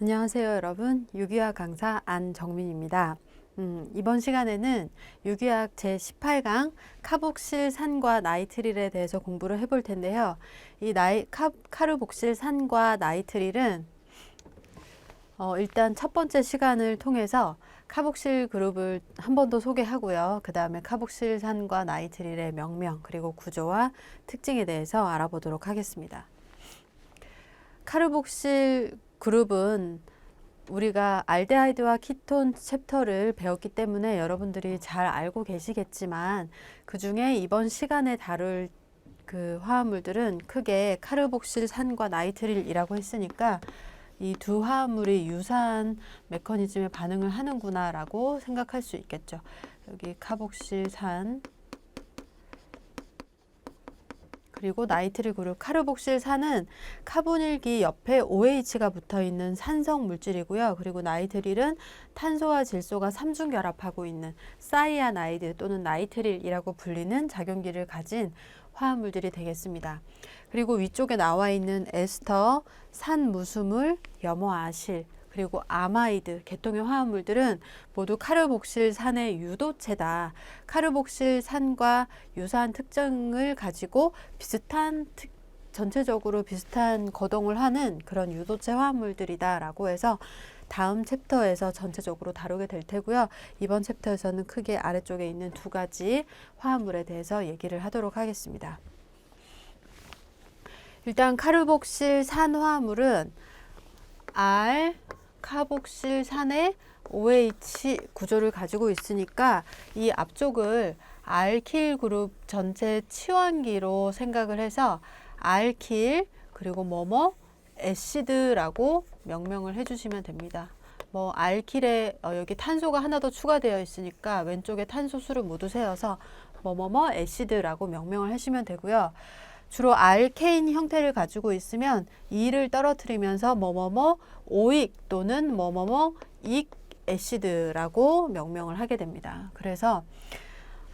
안녕하세요, 여러분. 유기학 강사 안정민입니다. 음, 이번 시간에는 유기학 제18강 카복실산과 나이트릴에 대해서 공부를 해볼 텐데요. 이 나이, 카, 카르복실산과 나이트릴은 어, 일단 첫 번째 시간을 통해서 카복실 그룹을 한 번 더 소개하고요. 그 다음에 카복실산과 나이트릴의 명명, 그리고 구조와 특징에 대해서 알아보도록 하겠습니다. 카르복실 그룹은 우리가 알데하이드와 키톤 챕터를 배웠기 때문에 여러분들이 잘 알고 계시겠지만 그 중에 이번 시간에 다룰 그 화합물들은 크게 카르복실산과 나이트릴이라고 했으니까 이 두 화합물이 유사한 메커니즘에 반응을 하는구나라고 생각할 수 있겠죠. 여기 카복실산 그리고 나이트릴 그룹 카르복실산은 카보닐기 옆에 OH가 붙어 있는 산성 물질이고요. 그리고 나이트릴은 탄소와 질소가 삼중 결합하고 있는 사이아나이드 또는 나이트릴이라고 불리는 작용기를 가진 화합물들이 되겠습니다. 그리고 위쪽에 나와 있는 에스터, 산무수물, 염화아실, 그리고 아마이드 계통의 화합물들은 모두 카르복실산의 유도체다. 카르복실산과 유사한 특징을 가지고 비슷한 특, 전체적으로 비슷한 거동을 하는 그런 유도체 화합물들이다라고 해서 다음 챕터에서 전체적으로 다루게 될 테고요. 이번 챕터에서는 크게 아래쪽에 있는 두 가지 화합물에 대해서 얘기를 하도록 하겠습니다. 일단 카르복실 산화물은 R 카복실산의 OH 구조를 가지고 있으니까 이 앞쪽을 알킬 그룹 전체 치환기로 생각을 해서 알킬 그리고 뭐뭐 에시드라고 명명을 해주시면 됩니다. 뭐 알킬에 어, 여기 탄소가 하나 더 추가되어 있으니까 왼쪽에 탄소 수를 모두 세어서 뭐뭐뭐 에시드라고 명명을 하시면 되고요. 주로 알케인 형태를 가지고 있으면 이를 떨어뜨리면서 뭐뭐뭐 오익 또는 뭐뭐뭐 익 애시드라고 명명을 하게 됩니다. 그래서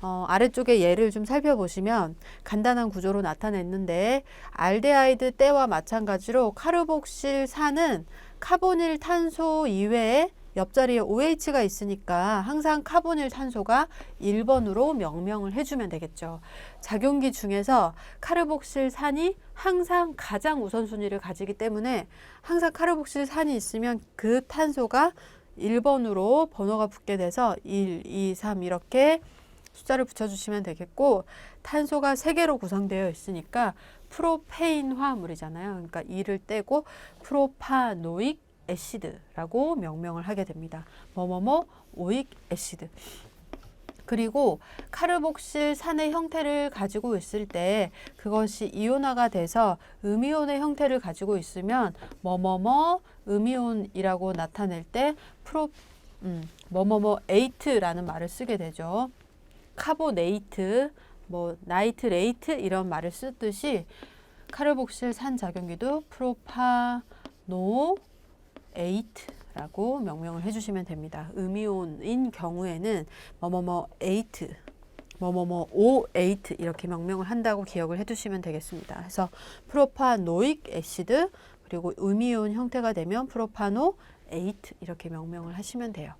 어, 아래쪽에 예를 좀 살펴보시면 간단한 구조로 나타냈는데 알데하이드 때와 마찬가지로 카르복실산은 카보닐 탄소 이외에 옆자리에 OH가 있으니까 항상 카보닐 탄소가 1번으로 명명을 해주면 되겠죠. 작용기 중에서 카르복실산이 항상 가장 우선순위를 가지기 때문에 항상 카르복실산이 있으면 그 탄소가 1번으로 번호가 붙게 돼서 1, 2, 3 이렇게 숫자를 붙여주시면 되겠고 탄소가 3개로 구성되어 있으니까 프로페인 화합물이잖아요. 그러니까 2를 떼고 프로파노익 애시드라고 명명을 하게 됩니다. 뭐뭐뭐 오익 애시드. 그리고 카르복실 산의 형태를 가지고 있을 때 그것이 이온화가 돼서 음이온의 형태를 가지고 있으면 뭐뭐뭐 음이온이라고 나타낼 때 프로 음, 뭐뭐뭐 에이트라는 말을 쓰게 되죠. 카보네이트, 뭐 나이트레이트 이런 말을 쓰듯이 카르복실 산 작용기도 프로파노 에이트라고 명명을 해주시면 됩니다. 음이온인 경우에는 뭐뭐뭐 에이트, 뭐뭐뭐 오 에이트 이렇게 명명을 한다고 기억을 해두시면 되겠습니다. 그래서 프로파노익 애시드 그리고 음이온 형태가 되면 프로파노 에이트 이렇게 명명을 하시면 돼요.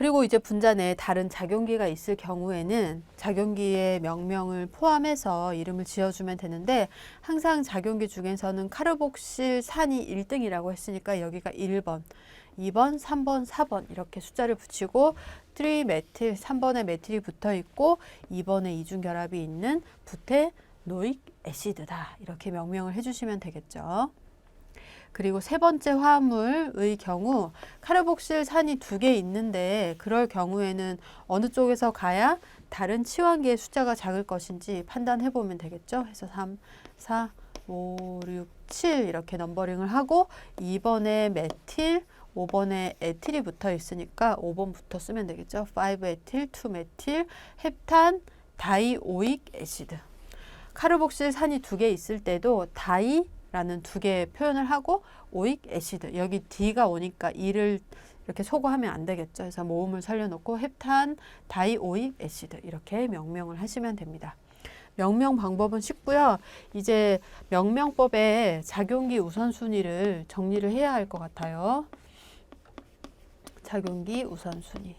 그리고 이제 분자 내에 다른 작용기가 있을 경우에는 작용기의 명명을 포함해서 이름을 지어주면 되는데 항상 작용기 중에서는 카르복실 산이 1등이라고 했으니까 여기가 1번, 2번, 3번, 4번 이렇게 숫자를 붙이고 트리메틸 3번에 메틸이 붙어 있고 2번에 이중 결합이 있는 부테 노익 애시드다 이렇게 명명을 해주시면 되겠죠. 그리고 세 번째 화합물의 경우 카르복실 산이 두 개 있는데 그럴 경우에는 어느 쪽에서 가야 다른 치환기의 숫자가 작을 것인지 판단해 보면 되겠죠. 그래서 3, 4, 5, 6, 7 이렇게 넘버링을 하고 2번에 메틸, 5번에 에틸이 붙어 있으니까 5번부터 쓰면 되겠죠. 5 에틸, 2 메틸, 헵탄, 다이오익 애시드. 카르복실 산이 두 개 있을 때도 다이 라는 두 개의 표현을 하고 오익 애시드 여기 D가 오니까 이를 이렇게 소거하면 안 되겠죠. 그래서 모음을 살려놓고 헵탄 다이오익 애시드 이렇게 명명을 하시면 됩니다. 명명 방법은 쉽고요. 이제 명명법의 작용기 우선순위를 정리를 해야 할 것 같아요. 작용기 우선순위.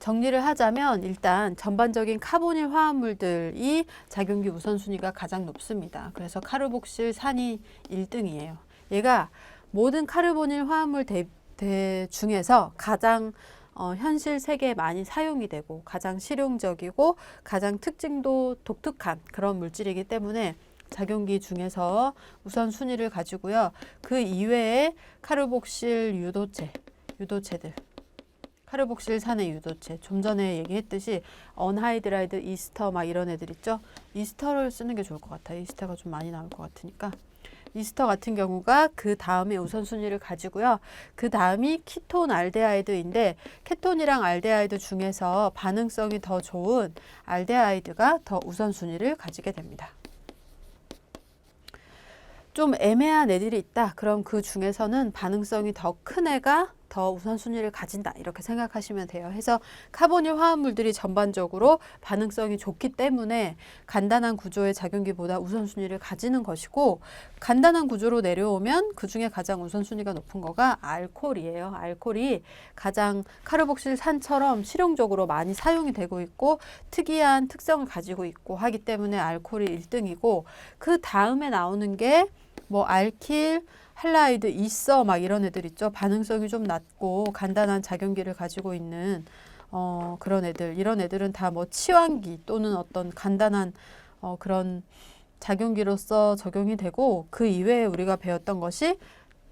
정리를 하자면 일단 전반적인 카보닐 화합물들이 작용기 우선순위가 가장 높습니다. 그래서 카르복실 산이 1등이에요. 얘가 모든 카르보닐 화합물 대, 대 중에서 가장 어, 현실 세계에 많이 사용이 되고 가장 실용적이고 가장 특징도 독특한 그런 물질이기 때문에 작용기 중에서 우선 순위를 가지고요. 그 이외에 카르복실 유도체, 유도체들 카르복실 산의 유도체. 좀 전에 얘기했듯이 언하이드라이드, 이스터 막 이런 애들 있죠. 이스터를 쓰는 게 좋을 것 같아요. 이스터가 좀 많이 나올 것 같으니까. 이스터 같은 경우가 그 다음에 우선순위를 가지고요. 그 다음이 키톤 알데하이드인데 케톤이랑 알데하이드 중에서 반응성이 더 좋은 알데하이드가 더 우선순위를 가지게 됩니다. 좀 애매한 애들이 있다. 그럼 그 중에서는 반응성이 더 큰 애가 더 우선순위를 가진다. 이렇게 생각하시면 돼요. 해서 카보닐 화합물들이 전반적으로 반응성이 좋기 때문에 간단한 구조의 작용기보다 우선순위를 가지는 것이고 간단한 구조로 내려오면 그 중에 가장 우선순위가 높은 거가 알코올이에요. 알코올이 가장 카르복실 산처럼 실용적으로 많이 사용이 되고 있고 특이한 특성을 가지고 있고 하기 때문에 알코올이 1등이고 그 다음에 나오는 게 뭐 알킬, 할라이드 있어 막 이런 애들 있죠. 반응성이 좀 낮고 간단한 작용기를 가지고 있는 어, 그런 애들 이런 애들은 다 뭐 치환기 또는 어떤 간단한 어, 그런 작용기로서 적용이 되고 그 이외에 우리가 배웠던 것이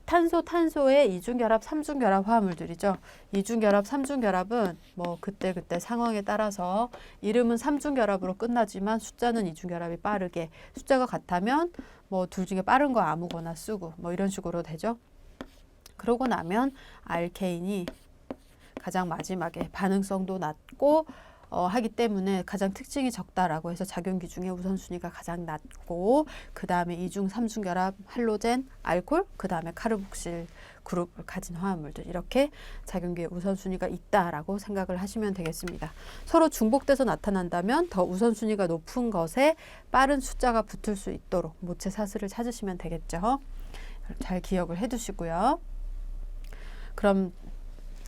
탄소 탄소의 이중결합 삼중결합 화합물들이죠. 이중결합 삼중결합은 뭐 그때 그때 상황에 따라서 이름은 삼중결합으로 끝나지만 숫자는 이중결합이 빠르게 숫자가 같다면 뭐 둘 중에 빠른 거 아무거나 쓰고 뭐 이런 식으로 되죠. 그러고 나면 알케인이 가장 마지막에 반응성도 낮고 어, 하기 때문에 가장 특징이 적다라고 해서 작용기 중에 우선순위가 가장 낮고 그 다음에 이중 삼중 결합 할로젠 알코올 그 다음에 카르복실 그룹을 가진 화합물들 이렇게 작용기에 우선순위가 있다라고 생각을 하시면 되겠습니다. 서로 중복돼서 나타난다면 더 우선순위가 높은 것에 빠른 숫자가 붙을 수 있도록 모체 사슬을 찾으시면 되겠죠. 잘 기억을 해두시고요. 그럼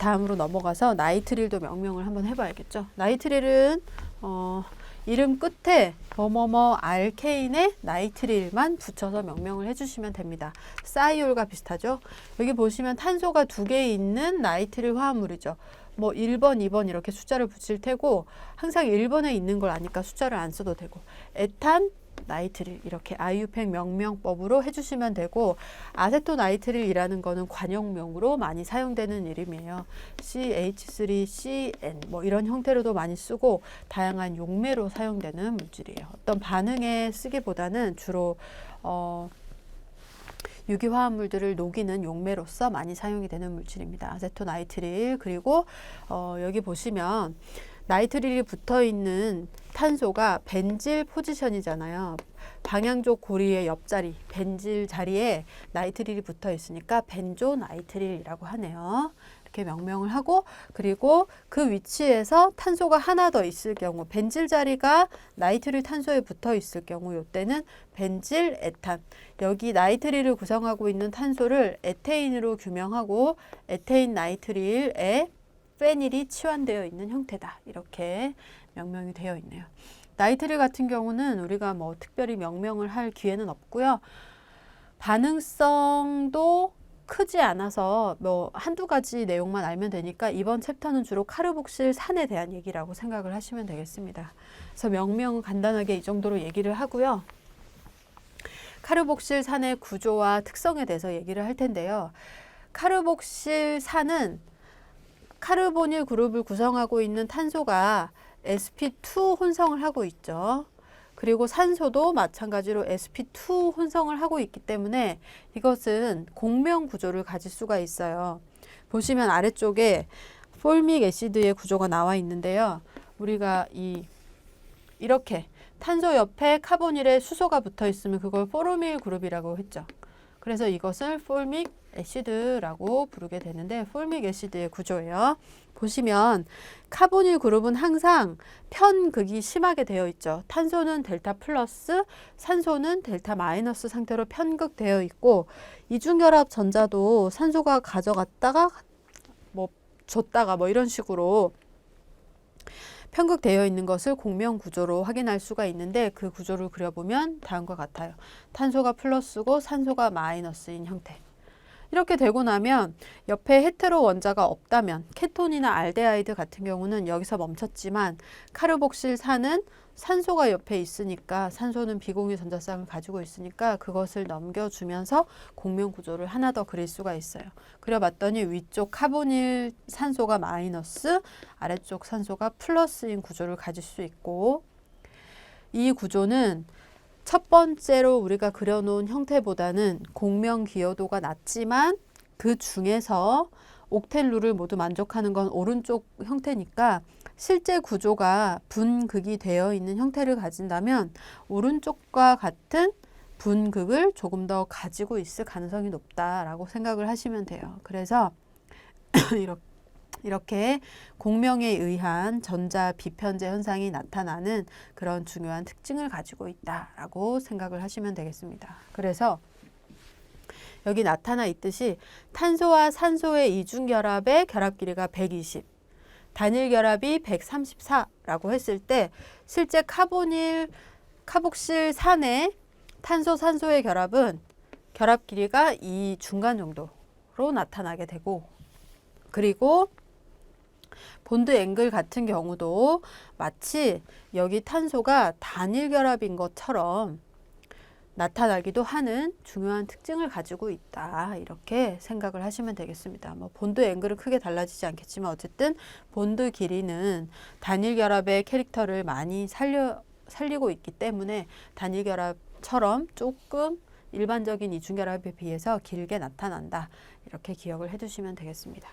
다음으로 넘어가서 나이트릴도 명명을 한번 해봐야겠죠. 나이트릴은 어, 이름 끝에 뭐뭐뭐 알케인에 나이트릴만 붙여서 명명을 해주시면 됩니다. 사이올과 비슷하죠. 여기 보시면 탄소가 두 개 있는 나이트릴 화합물이죠. 뭐 1번, 2번 이렇게 숫자를 붙일 테고 항상 1번에 있는 걸 아니까 숫자를 안 써도 되고 에탄, 나이트릴 이렇게 아이유팩 명명법으로 해주시면 되고 아세토나이트릴이라는 거는 관용명으로 많이 사용되는 이름이에요. CH3CN 뭐 이런 형태로도 많이 쓰고 다양한 용매로 사용되는 물질이에요. 어떤 반응에 쓰기보다는 주로 어, 유기화합물들을 녹이는 용매로서 많이 사용이 되는 물질입니다. 아세토나이트릴 그리고 어, 여기 보시면 나이트릴이 붙어 있는 탄소가 벤질 포지션이잖아요. 방향족 고리의 옆자리, 벤질 자리에 나이트릴이 붙어 있으니까 벤조 나이트릴이라고 하네요. 이렇게 명명을 하고 그리고 그 위치에서 탄소가 하나 더 있을 경우 벤질 자리가 나이트릴 탄소에 붙어 있을 경우 이때는 벤질 에탄 여기 나이트릴을 구성하고 있는 탄소를 에테인으로 규명하고 에테인 나이트릴에 페닐이 치환되어 있는 형태다. 이렇게 명명이 되어 있네요. 나이트릴 같은 경우는 우리가 뭐 특별히 명명을 할 기회는 없고요. 반응성도 크지 않아서 뭐 한두 가지 내용만 알면 되니까 이번 챕터는 주로 카르복실 산에 대한 얘기라고 생각을 하시면 되겠습니다. 그래서 명명은 간단하게 이 정도로 얘기를 하고요. 카르복실 산의 구조와 특성에 대해서 얘기를 할 텐데요. 카르복실 산은 카르보닐 그룹을 구성하고 있는 탄소가 sp2 혼성을 하고 있죠. 그리고 산소도 마찬가지로 sp2 혼성을 하고 있기 때문에 이것은 공명 구조를 가질 수가 있어요. 보시면 아래쪽에 폴믹 애시드의 구조가 나와 있는데요. 우리가 이 이렇게 탄소 옆에 카보닐에 수소가 붙어 있으면 그걸 포르밀 그룹이라고 했죠. 그래서 이것을 폴믹 애시드라고 부르게 되는데 폴믹 애시드의 구조예요. 보시면 카보닐 그룹은 항상 편극이 심하게 되어 있죠. 탄소는 델타 플러스, 산소는 델타 마이너스 상태로 편극되어 있고 이중결합 전자도 산소가 가져갔다가 뭐 줬다가 뭐 이런 식으로 편극되어 있는 것을 공명 구조로 확인할 수가 있는데 그 구조를 그려보면 다음과 같아요. 탄소가 플러스고 산소가 마이너스인 형태. 이렇게 되고 나면 옆에 헤테로 원자가 없다면 케톤이나 알데하이드 같은 경우는 여기서 멈췄지만 카르복실산은 산소가 옆에 있으니까 산소는 비공유 전자쌍을 가지고 있으니까 그것을 넘겨주면서 공명 구조를 하나 더 그릴 수가 있어요. 그려봤더니 위쪽 카보닐 산소가 마이너스, 아래쪽 산소가 플러스인 구조를 가질 수 있고 이 구조는 첫 번째로 우리가 그려놓은 형태보다는 공명 기여도가 낮지만 그 중에서 옥텔룰을 모두 만족하는 건 오른쪽 형태니까 실제 구조가 분극이 되어 있는 형태를 가진다면 오른쪽과 같은 분극을 조금 더 가지고 있을 가능성이 높다라고 생각을 하시면 돼요. 그래서 이렇게 이렇게 공명에 의한 전자 비편제 현상이 나타나는 그런 중요한 특징을 가지고 있다라고 생각을 하시면 되겠습니다. 그래서 여기 나타나 있듯이 탄소와 산소의 이중 결합의 결합 길이가 120, 단일 결합이 134라고 했을 때 실제 카보닐 카복실 산의 탄소 산소의 결합은 결합 길이가 이 중간 정도로 나타나게 되고 그리고 본드 앵글 같은 경우도 마치 여기 탄소가 단일 결합인 것처럼 나타나기도 하는 중요한 특징을 가지고 있다. 이렇게 생각을 하시면 되겠습니다. 뭐 본드 앵글은 크게 달라지지 않겠지만 어쨌든 본드 길이는 단일 결합의 캐릭터를 많이 살려 살리고 있기 때문에 단일 결합처럼 조금 일반적인 이중 결합에 비해서 길게 나타난다. 이렇게 기억을 해 두시면 되겠습니다.